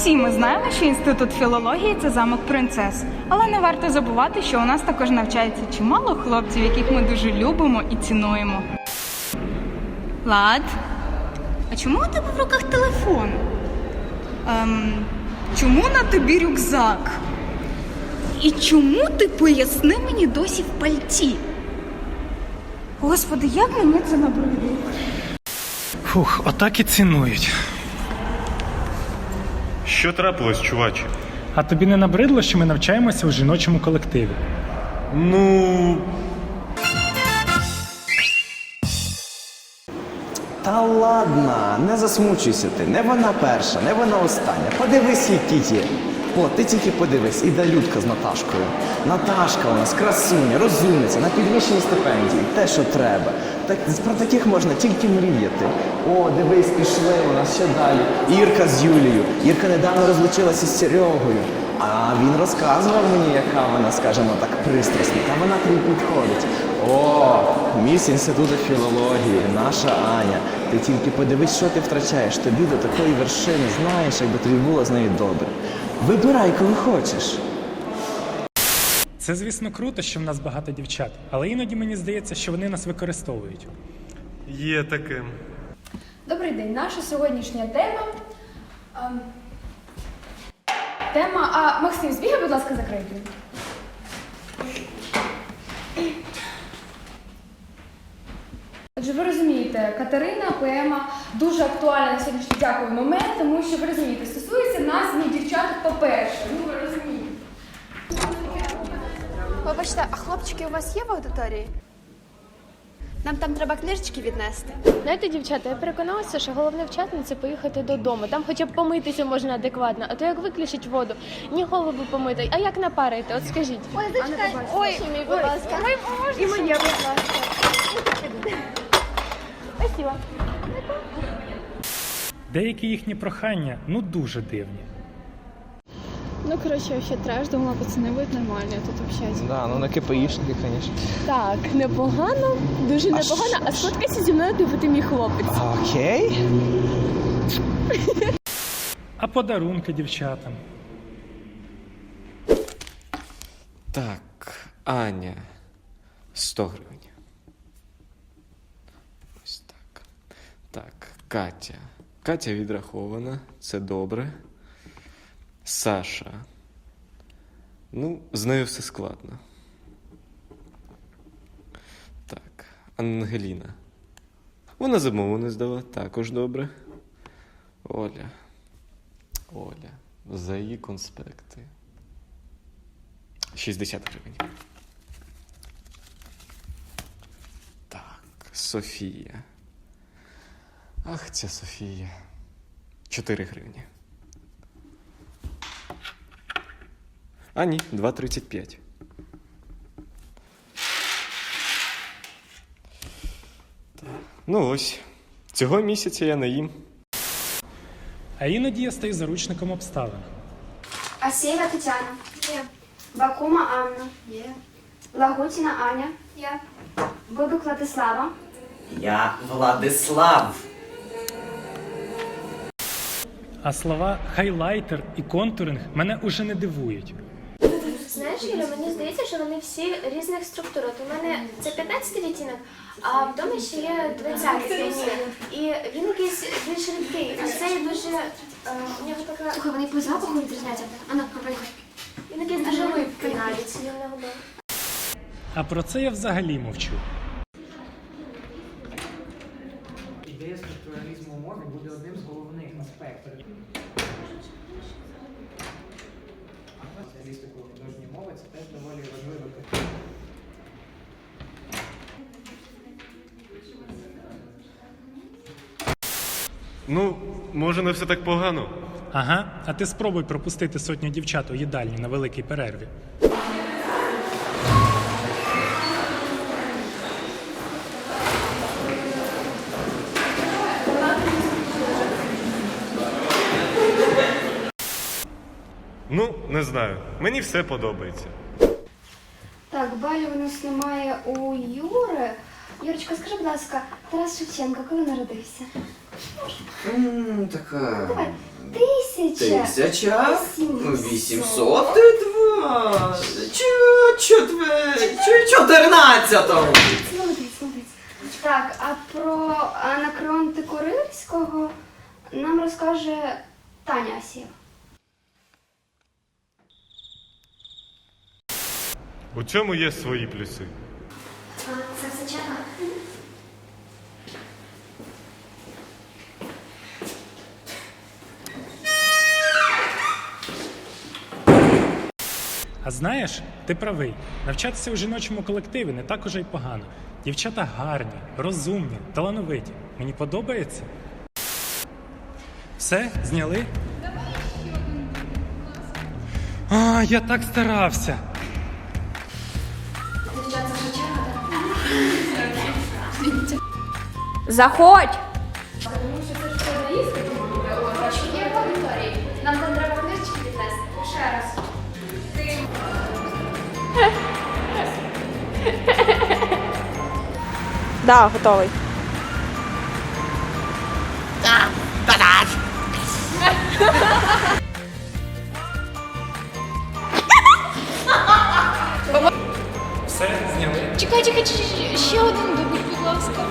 Всі ми знаємо, що інститут філології це замок принцес. Але не варто забувати, що у нас також навчається чимало хлопців, яких ми дуже любимо і цінуємо. Лад, а чому у тебе в руках телефон? Ем, чому на тобі рюкзак? І чому ти поясни мені досі в пальті? Господи, як мені це набридло? Фух, отак і цінують. Що трапилось, чуваче? А тобі не набридло, що ми навчаємося у жіночому колективі? Ну, Та ладно, не засмучуйся ти. Не вона перша, не вона остання. Подивись, які є. О, ти тільки подивись, і Людка з Наташкою. Наташка у нас красуня, розумниця, на підвищеній стипендії, те, що треба. Так, про таких можна тільки мріяти. О, дивись, пішли у нас ще далі. Ірка з Юлією. Ірка недавно розлучилася з Серегою. А він розказував мені, яка вона, скажімо так, пристрасна. Та вона тобі підходить. О, міс інституту філології, наша Аня. Ти тільки подивись, що ти втрачаєш. Тобі до такої вершини знаєш, якби тобі було з нею добре. Вибирай, коли хочеш. Це, звісно, круто, що в нас багато дівчат, але іноді мені здається, що вони нас використовують. є таке. Добрий день. Наша сьогоднішня тема. ем, тема. А Максим, збігай, будь ласка, за крейдою. Отже, ви розумієте, Катерина, поема дуже актуальна на сьогоднішній дякую момент, тому що ви розумієте, стосується нас, не дівчаток, по-перше. Ну ви розумієте. Вибачте, а хлопчики у вас є в аудиторії? Нам там треба книжечки віднести. Знаєте, дівчата, я переконалася, що головне вчасно це поїхати додому. Там хоча б помитися можна адекватно, а то як виключить воду, ні голову помити, а як напарити? От скажіть. Ой, зачекай. Ой, мій, будь ласка. І моє, будь ласка. Спасибо. Деякі їхні прохання ну дуже дивні. Ну, коротше, вообще треш, думала, пацани будуть нормально тут общатися. Да, ну на КПІшники, звісно. Так, непогано, дуже непогано, а сфоткайся зі мною, типу ти мій хлопець. Окей. А подарунки дівчатам. Так, Аня. 100 гривень. Ось так. Так, Катя. Катя відрахована, це добре. Саша. Ну, з нею все складно. Так, Ангеліна. Вона замову не здала, також добре. Оля. Оля. За її конспекти. 60 гривень. Так, Софія. Ах, ця Софія. 4 гривні. А ні, 2,35. Ну ось. Цього місяця я не їм. А іноді я стаю заручником обставин. Асєєва Тетяна. Є. Бакума Анна. Є. Лагутіна Аня. Є. Бибик Владислава. Я Владислав. А слова хайлайтер і контуринг мене уже не дивують. Знаєш, Юля, мені здається, що вони всі різних структур. От у мене це 15 відтінок, а вдома ще є 20 відтінок. І він якийсь більш рідкий. А цей дуже е, у нього така. Слухай, вони по запаху відрізняються. Ану, попробуй. Він якийсь дуже липкий навіть. Він не. А про це я взагалі мовчу. Ну, може, не все так погано. Ага, а ти спробуй пропустити сотню дівчат у їдальні на великій перерві. Ну, не знаю. Мені все подобається. Так, балів у нас немає у Юри. Юрочка, скажи, будь ласка, Тарас Шевченко коли народився? М, така. Давай. Тисяч Тисяча. Вісімсот два. Чотирнадцятого. Молодець, молодець. Так, а про анакреонти Курильського нам розкаже Таня Асєва. У цьому є свої плюси. Знаєш, ти правий. Навчатися у жіночому колективі не так уже й погано. Дівчата гарні, розумні, талановиті. Мені подобається. Все, зняли? А, я так старався. Заходь! Да, готовий. Все, зняли. Чекай, чекай, чекай, ще один дубль, будь ласка.